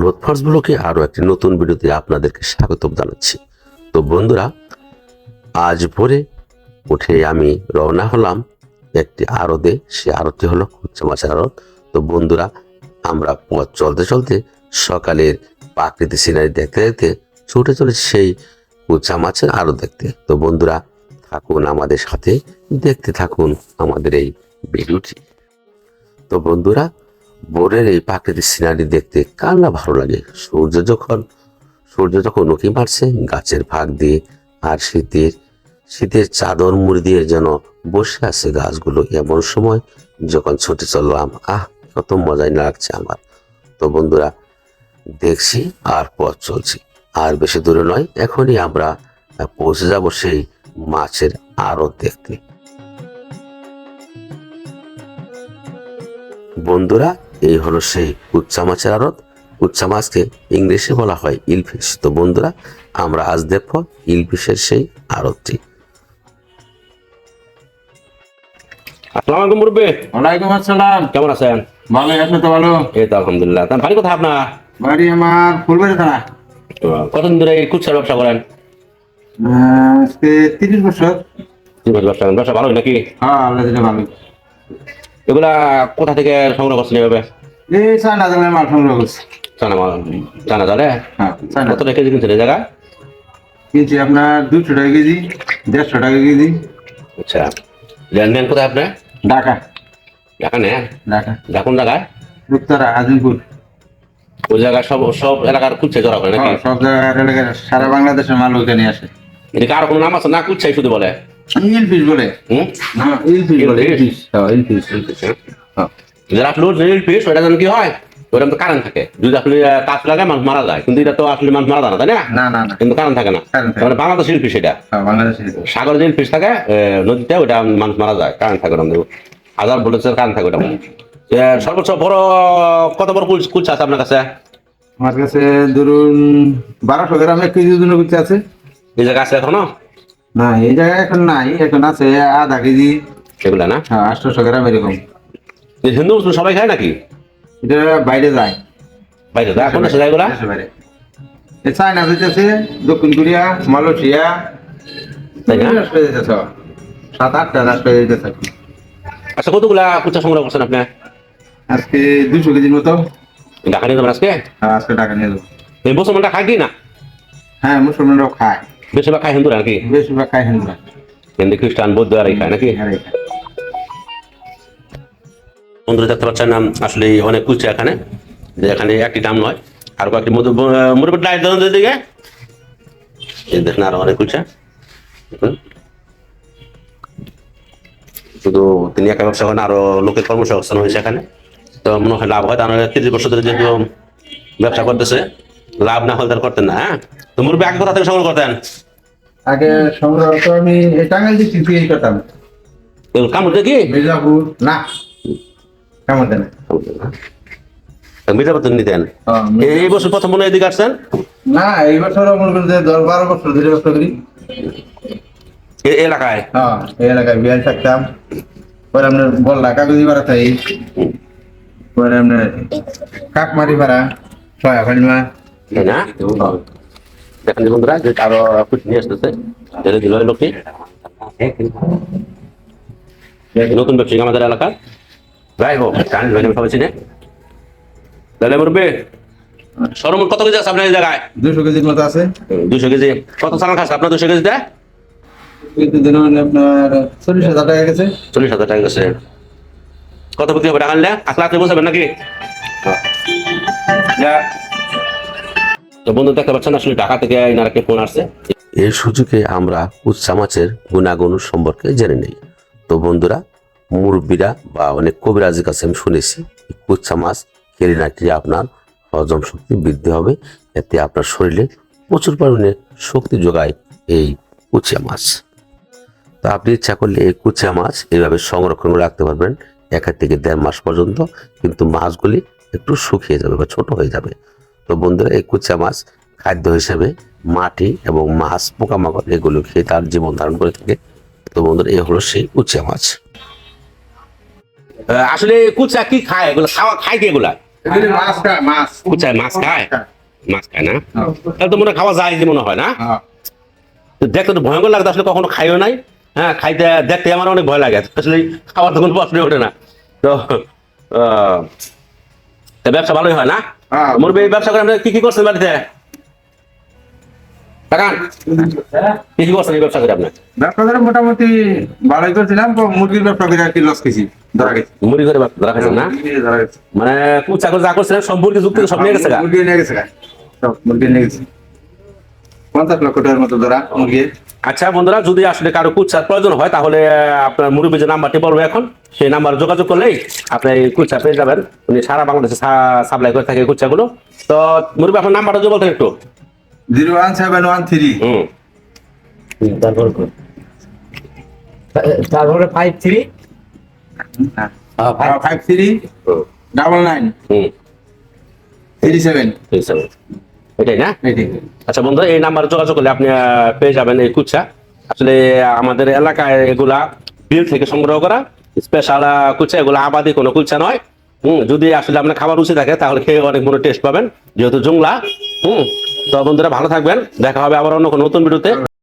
লোথফার্স ব্লকে আরও একটি নতুন ভিডিওতে আপনাদেরকে স্বাগত জানাচ্ছি। তো বন্ধুরা, আজ ভোরে উঠে আমি রওনা হলাম একটি আড়তে। সে আড়তটি হলো কুচ্চা মাছের আড়ত। তো বন্ধুরা, আমরা পথ চলতে চলতে সকালের প্রাকৃতিক সিনারি দেখতে দেখতে ছুটে চলেছি সেই কুচ্চা মাছের আড়ত দেখতে। তো বন্ধুরা, থাকুন আমাদের সাথে, দেখতে থাকুন আমাদের এই ভিডিওটি। তো বন্ধুরা ভোরের এই প্রাকৃতিক সিনারি দেখতে কার না ভালো লাগে? সূর্য যখন সূর্য যখন উঁকি মারছে, গাছের ফাঁক দিয়ে আর শীতের শীতের চাদর মুড়ি দিয়ে যেন বসে আছে গাছগুলো এমন সময় যখন ছুটে চললাম, আহ, কত মজাই না লাগছে আমার। তো বন্ধুরা, দেখছি আর পথ চলছি। আর বেশি দূরে নয়, এখনই আমরা পৌঁছে যাব সেই মাছের আড়ত দেখতে। বন্ধুরা এই হলো সেই উচ্চা মাছের আড়ত। উচ্চা মাছকে ইংলিশে বলা হয় ইলফিশ। তো বন্ধুরা আমরা আজ দেখব ইলফিশের সেই আড়তটি। আসসালামু আলাইকুম মুরব্বী। ওয়ালাইকুম আসসালাম। কেমন আছেন? ভালো আছো তো ভালো? এই তো আলহামদুলিল্লাহ। তার বাড়ি কোথায় আপনার? বাড়ি আমার ফুলবাড়ি থানা। কতদিন ধরে এই কুচ্ছার ব্যবসা করেন? তিরিশ বছর। ব্যবসা ভালোই নাকি? হ্যাঁ আল্লাহ ভালো এগুলা কোথা থেকে সংগ্রহ করছেন এভাবে? এই চায়না মাল সংগ্রহ করছি। যাবে হ্যাঁ চায়না। কত টাকা কেজি কিনছেন এই জায়গা কিনছি আপনার দুশো টাকা কেজি দেড়শো টাকা কেজি। আচ্ছা লেনদেন কোথায় আপনার? ঢাকা। ঢাকা নেন ঢাকা। ঢাকুন জায়গায়? উত্তরা আজিমপুর। ওই সব সব এলাকার কুচ্ছে জড়া করে নাকি? হ্যাঁ, সব জায়গার এলাকার সারা বাংলাদেশের মাল ওখানে আসে। এদিকে আর কোনো নাম আছে? না কুচ্ছাই শুধু বলে। বলে। না বলে হ্যাঁ হ্যাঁ। যারা ওটা কি হয়? ওটা তো কারেন্ট থাকে। যদি আপনি কাজ লাগায় মানুষ মারা যায়। কিন্তু এটা তো আসলে মানুষ মারা যায় না তাই না? না না না। কিন্তু কারেন্ট থাকে না। মানে বাংলাদেশ রিল পিস এটা। সাগরে যে ফিস থাকে নদীতে ওটা মানুষ মারা যায়। কারেন্ট থাকে ওটা হাজার ভোল্টেজের কারেন্ট থাকে ওটা সর্বোচ্চ বড় কত বড় কুল কুলচা আছে আপনার কাছে? আমার কাছে ধরুন বারোশো গ্রাম কেজি ওজনের আছে। এই জায়গা আছে এখনও? না এই জায়গায় এখন নাই এখন আছে আধা কেজি। এগুলা না? হ্যাঁ আটশোশো গ্রাম এরকম। হিন্দু মুসলিম সবাই খায় নাকি? এটা বাইরে যায়। বাইরে যায়? কোন দেশে যায় এগুলা? বাইরে। চায়না যেতেছে দক্ষিণ কোরিয়া মালয়েশিয়া। তাই না? সাত আটটা রাষ্ট্রে যেতেছে আচ্ছা কতগুলা কুচা সংগ্রহ করছেন আপনি? আজকে দুশো কেজির মতো। ঢাকা নিয়ে যাবেন আজকে? হ্যাঁ, আজকে নিয়ে যাব। এই খায় কি না? হ্যাঁ মুসলমানরাও খায়। বেশিরভাগ খায় হিন্দুরা নাকি? বেশিরভাগ খায় হিন্দুরা। হিন্দু খ্রিস্টান বৌদ্ধ আর খায় নাকি? বন্ধুরা দেখতে পাচ্ছেন নাম আসলে অনেক কুচা এখানে। যে এখানে একটি দাম নয় আর কয়েকটি মুরব্বী লাইট দেন দিকে এই দেখেন আরও অনেক কুচা। শুধু তিনি একা ব্যবসা করেন আরও লোকের কর্মসংস্থান হয়েছে এখানে। তো মনে হয় লাভ হয় তার তিরিশ বছর ধরে যেহেতু ব্যবসা করতেছে লাভ না হলে তার করতেন না হ্যাঁ? তো মুরব্বী আগে কোথা থেকে সংগ্রহ করতেন? আগে সংগ্রহ তো আমি এই টাঙ্গাইল ডিস্ট্রিক্ট থেকে করতাম। কামড় দেখি মির্জাপুর না। কেমন দেন মির্জাপুর নিতেন। এই বছর প্রথম মনে হয় এদিকে আসছেন? না এই বছর মনে দশ বারো বছর ধরে করি। এলাকায়? হ্যাঁ এই এলাকায় বিয়াল থাকতাম। পরে আপনার বললা কাগজি ভাড়া তাই। পরে আপনার কাকমারি ভাড়া ছয় ফালিমা তাই না? দেখেন বন্ধুরা যে আরও কিছু নিয়ে আসতেছে দিল ওই লোকটি। নতুন ব্যবসায়ী আমাদের এলাকার যাই হোক জানি সবাই চিনে। তাহলে মুরব্বী কত কেজি আছে আপনার এই জায়গায়? দুশো কেজির মতো আছে। দুশো কেজি। কত চালান খাস আপনার দুশো কেজিতে? কিন্তু দিন হলে আপনার চল্লিশ হাজার টাকা গেছে। চল্লিশ হাজার টাকা গেছে। কত বিক্রি হবে? টাকা নিলে? আসলে আপনি বসবেন নাকি? তো বন্ধু, দেখতে পাচ্ছেন আসলে ঢাকা থেকে এনার একটা ফোন আসছে। এই সুযোগে আমরা উচ্চা মাছের গুণাগুণ সম্পর্কে জেনে নেই। তো বন্ধুরা, মুরব্বীরা বা অনেক কবিরাজের কাছে আমি শুনেছি কুচ্চা মাছ খেলে নাকি আপনার হজম শক্তি বৃদ্ধি হবে, এতে আপনার শরীরে প্রচুর পরিমাণে শক্তি যোগায় এই কুচিয়া মাছ। তো আপনি ইচ্ছা করলে এই কুচিয়া মাছ এইভাবে সংরক্ষণ করে রাখতে পারবেন, এক থেকে দেড় মাস পর্যন্ত, কিন্তু মাছগুলি একটু শুকিয়ে যাবে বা ছোট হয়ে যাবে। তো বন্ধুরা এই কুচিয়া মাছ খাদ্য হিসেবে মাটি এবং মাছ পোকামাকড় এগুলো খেয়ে তার জীবন ধারণ করে থাকে। তো বন্ধুরা এই হলো সেই কুচিয়া মাছ। আসলে কুচা কি খায়? এগুলো খাওয়া খায় কি এগুলা? মাছ খায় মাছ। কুচায় মাছ খায়। মাছ খায়। না? হ্যাঁ। তাহলে তো মনে খাওয়া যায় যে মনে হয় না? হ্যাঁ। দেখতে তো ভয়ঙ্কর লাগতো আসলে কখনো খাইও নাই। হ্যাঁ খাইতে দেখতে আমার অনেক ভয় লাগে আসলে খাওয়ার তো কোনো প্রশ্ন ওঠে না। তো আহ, তা ব্যবসা ভালোই হয় না? হ্যাঁ। মুরব্বী ব্যবসা করে আপনি কি কি করছেন বাড়িতে? টাকান কি কি করছেন ব্যবসা করে আপনি? ব্যবসা করে মোটামুটি ভালোই করছিলাম তো মুরগির ব্যবসা করে আর কি লস খেয়েছি ধরা গেছে মুড়ি করে ধরা খাইছেন না? মুরগি গেছে মানে কুচা করে যা করছিলেন সম্পর্কে যুক্ত সব নিয়ে গেছে মুরগি নিয়ে গেছে সব মুরগি নিয়ে গেছে। পঞ্চাশ লক্ষ টাকার মতো ধরা মুরগি আচ্ছা বন্ধুরা যদি আসলে কারও কুচার প্রয়োজন হয় তাহলে আপনার মুরব্বী যে নাম্বারটি বলব এখন সেই নাম্বার যোগাযোগ করলেই আপনি কুচা পেয়ে যাবেন। উনি সারা বাংলাদেশে সাপ্লাই করে থাকে এই কুচাগুলো তো মুরব্বী আপনার নাম্বারটা যদি বলতেন একটু। Zero one seven one three. Hmm. তারপর তারপরে five three five three double nine hmm. Three seven ঠিক আছে। এটাই না? আচ্ছা বন্ধু এই নাম্বারে যোগাযোগ করলে আপনি পেয়ে যাবেন এই কুচ্ছা আসলে আমাদের এলাকায় এগুলা বিল থেকে সংগ্রহ করা স্পেশাল কুচা। এগুলো আবাদি কোনো কুচা নয়। হুম যদি আসলে আপনার খাবার উচিত থাকে তাহলে খেয়ে অনেক বড় টেস্ট পাবেন যেহেতু জংলা। হুম তো বন্ধুরা ভালো থাকবেন। দেখা হবে আবার অন্য কোনো নতুন ভিডিওতে।